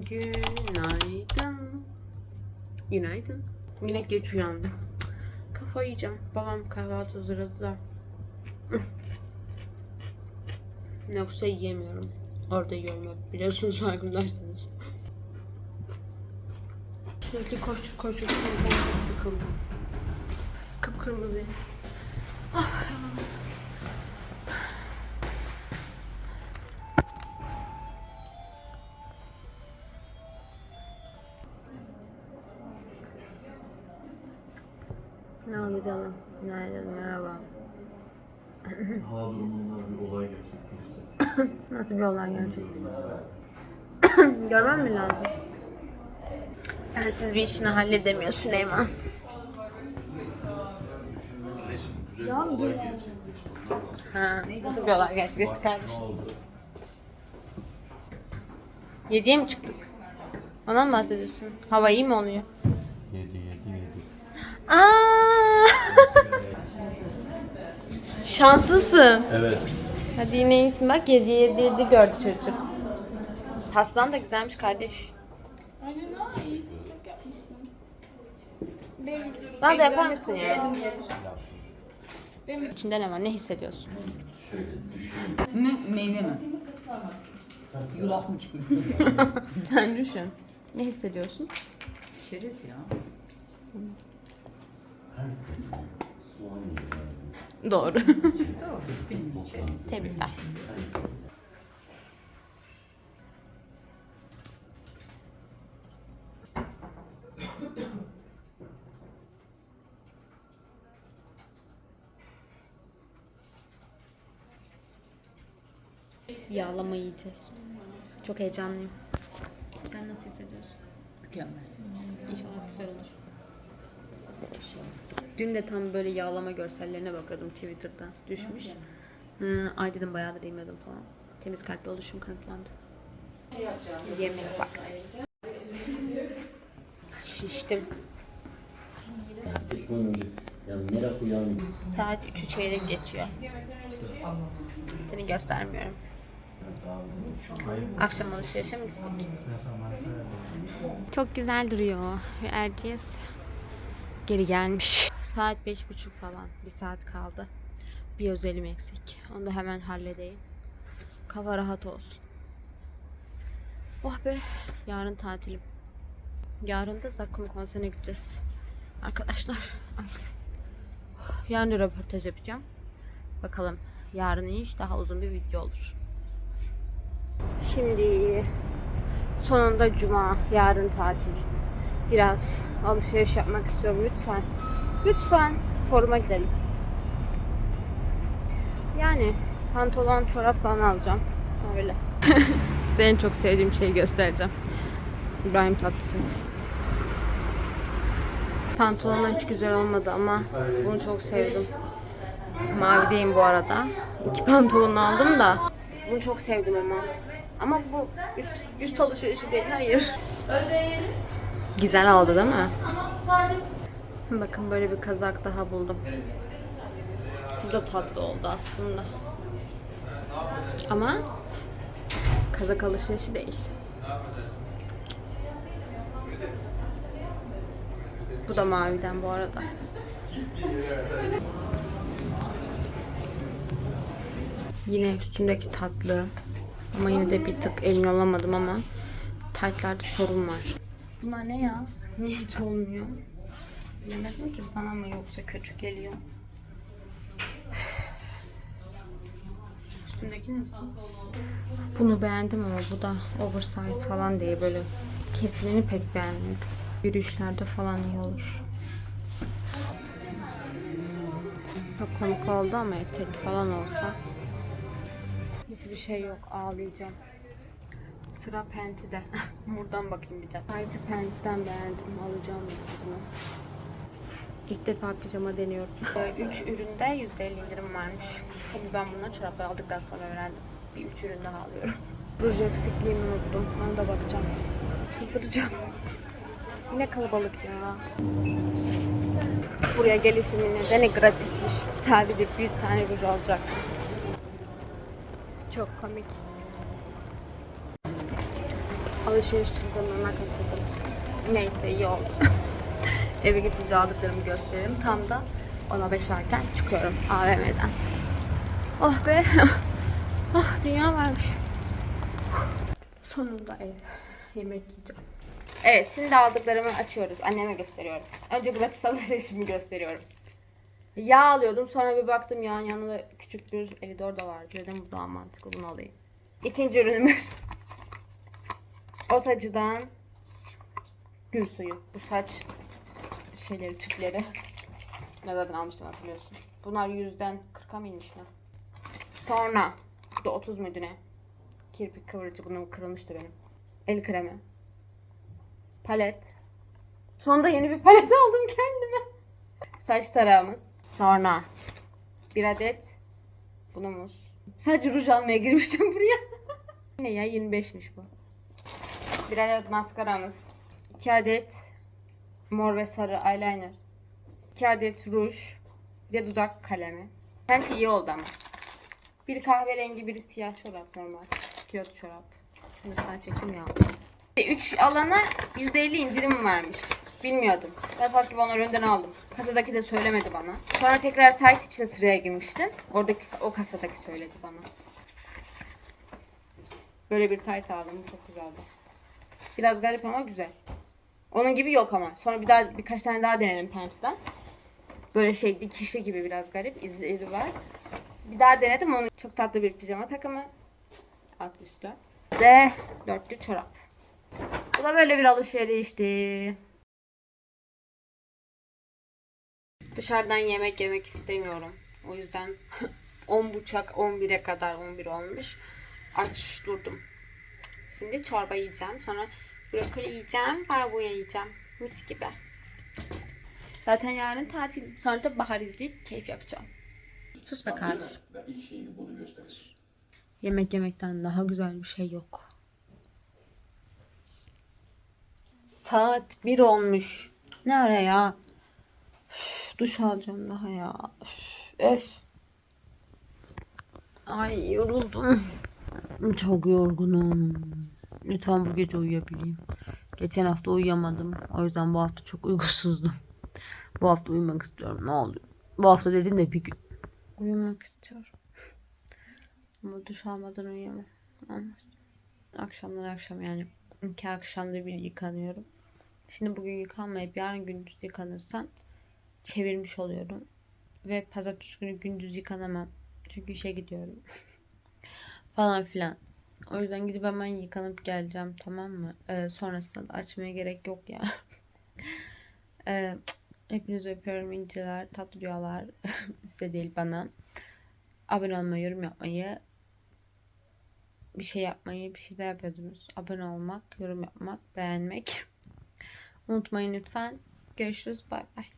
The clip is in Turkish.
Günaydın. Günaydın. Yine geç uyandım. Kafayı yiyeceğim. Babam kahvaltı hazırladı da. Yoksa yiyemiyorum. Orada yiyorum. Biliyorsunuz farkındaysanız. Sürekli koştur koştur çok sıkıldım. Kıpkırmızı. Ah, Ne gidelim? Günaydın, merhaba. Hava durumundan bir olay gerçekleşti. Nasıl bir olay gerçekten? Görmem mi lazım? Yani siz bir işini halledemiyor Süleyman. Gerçekleşti. Ha, nasıl bir olay gerçekleşti kardeşim? Oldu? Yediye mi çıktık? Ondan mı bahsediyorsun? Hava iyi mi oluyor? Aa! Şanslısın. Evet. Hadi yine iyisin bak 7 7 7 gördü çocuk. Pastan da güzelmiş kardeş. Aynen ha iyi tasarruf yapmışsın. Benim Bana da yapar mısın ya? Benim İçinde ne var? Ne hissediyorsun? Ne? Meyve mi? Yulaf mı çıkıyor? Sen düşün. Ne hissediyorsun? Çerez ya. Doğru. Doğru. Tebrikler. Yağlama yiyeceğiz. Çok heyecanlıyım. Sen nasıl hissediyorsun? Mükemmel. İnşallah güzel olur. Dün de tam böyle yağlama görsellerine bakıyordum Twitter'da. Düşmüş. Hı, ay dedim bayağıdır yemiyordum falan. Temiz kalpli oluşum kanıtlandı. Yemek bak. Şiştim. Teknolojik. Yani merak uyandı. Saat 3'ü çeyrek geçiyor. Seni göstermiyorum. Akşam alışverişe mi gitsek? Çok güzel duruyor. Erciyes geri gelmiş. Saat beş buçuk falan. Bir saat kaldı. Bir özelim eksik. Onu da hemen halledeyim. Kafa rahat olsun. Oh be. Yarın tatilim. Yarın da Zakkum konserine gideceğiz. Arkadaşlar. Yarın da röportaj yapacağım. Bakalım yarın iş daha uzun bir video olur. Şimdi sonunda cuma, yarın tatil. Biraz alışveriş yapmak istiyorum lütfen. Lütfen foruma gidelim. Yani pantolon, çorap falan alacağım. Öyle. Size en çok sevdiğim şeyi göstereceğim. İbrahim Tatlıses. Pantolonlar hiç güzel olmadı ama bunu çok sevdim. Mavideyim bu arada. İki pantolon aldım da. Bunu çok sevdim ama. Ama bu üst, üst alışverişi değil, hayır. Güzel oldu değil mi? Bakın böyle bir kazak daha buldum. Bu da tatlı oldu aslında. Ama kazak alışverişi değil. Bu da maviden bu arada. Yine üstümdeki tatlı. Ama yine de bir tık emin olamadım ama taytlarda sorun var. Bunlar ne ya? Niye hiç olmuyor? Bilemedim ki bana mı yoksa kötü geliyor. Üstündeki nasıl? Bunu beğendim ama bu da oversize falan diye böyle kesimini pek beğenmedim. Yürüyüşlerde falan iyi olur. Çok komik oldu ama etek falan olsa. Hiçbir şey yok ağlayacağım. Sıra Penti'de. Buradan bakayım bir de. Haydi Penti'den beğendim. Alacağım bunu. İlk defa pijama deniyorum. 3 üründe %50 indirim varmış. Tabii ben bunları çoraplar aldıktan sonra öğrendim. Bir 3 ürün daha alıyorum. Ruj eksikliğimi unuttum. Ona da bakacağım. Çıldıracağım. Yine kalabalık ya. Buraya gelişimin nedeni gratismiş. Sadece bir tane ruj alacak. Çok komik. Alışveriş çılgınlığına katıldım. Neyse iyi oldu. Eve gidince aldıklarımı gösteririm. Tam da ona beş erken çıkıyorum AVM'den. Oh be. ah dünya varmış. Sonunda ev. Yemek yiyeceğim. Evet şimdi aldıklarımı açıyoruz. Anneme gösteriyorum. Önce gratis alışverişimi gösteriyorum. Yağ alıyordum. Sonra bir baktım yağın yanında küçük bir Elidor da var. Dedim bu daha mantıklı bunu alayım. İkinci ürünümüz. Otacı'dan gül suyu. Bu saç şeyleri, tüpleri. Nereden almıştım hatırlıyorsun. Bunlar yüzden 40'a mı inmiş ne? Sonra da 30 muydu ne? Kirpik kıvırıcı bunun kırılmıştı benim. El kremi. Palet. Sonunda yeni bir palet aldım kendime. Saç tarağımız. Sonra bir adet bunumuz. Sadece ruj almaya girmiştim buraya. ne ya 25'miş bu. Bir adet maskaramız. 2 adet mor ve sarı eyeliner. 2 adet ruj. Bir de dudak kalemi. Sanki iyi oldu ama. Bir kahverengi, biri siyah çorap normal. Kiyot çorap. Şunu sana çektim ya. 3 alana %50 indirim varmış. Bilmiyordum. Ben fark gibi onları önden aldım. Kasadaki de söylemedi bana. Sonra tekrar tight için sıraya girmiştim. Oradaki o kasadaki söyledi bana. Böyle bir tight aldım. Çok güzeldi. Biraz garip ama güzel. Onun gibi yok ama. Sonra bir daha birkaç tane daha denedim Pants'ten. Böyle şey dikişli gibi biraz garip. izleri var. Bir daha denedim onu. Çok tatlı bir pijama takımı. Alt üstü. Ve dörtlü çorap. Bu da böyle bir alışverişti. Dışarıdan yemek yemek istemiyorum. O yüzden 10 buçuk 11'e kadar 11 olmuş. Aç durdum. Şimdi çorba yiyeceğim. Sonra brokoli yiyeceğim. Barbunya yiyeceğim. Mis gibi. Zaten yarın tatil. Sonra da bahar izleyip keyif yapacağım. Sus be kardeşim. Yemek yemekten daha güzel bir şey yok. Saat 1 olmuş. Ne ara ya? Üf, duş alacağım daha ya. Öf. Ay yoruldum. Çok yorgunum. Lütfen bu gece uyuyabileyim. Geçen hafta uyuyamadım. O yüzden bu hafta çok uykusuzdum. Bu hafta uyumak istiyorum. Ne oluyor? Bu hafta dedim de bir gün. Uyumak istiyorum. Ama duş almadan uyuyamam. Olmaz. Akşamlar akşam yani. iki akşamda bir yıkanıyorum. Şimdi bugün yıkanmayıp yarın gündüz yıkanırsam çevirmiş oluyorum. Ve pazartesi günü gündüz yıkanamam. Çünkü işe gidiyorum. Falan filan. O yüzden gidip hemen yıkanıp geleceğim tamam mı? Ee, sonrasında da açmaya gerek yok ya. ee, hepinizi öpüyorum inceler, tatlı rüyalar. Size değil bana. Abone olmayı, yorum yapmayı, bir şey yapmayı, bir şey de yapıyordunuz. Abone olmak, yorum yapmak, beğenmek. Unutmayın lütfen. Görüşürüz. Bay bay.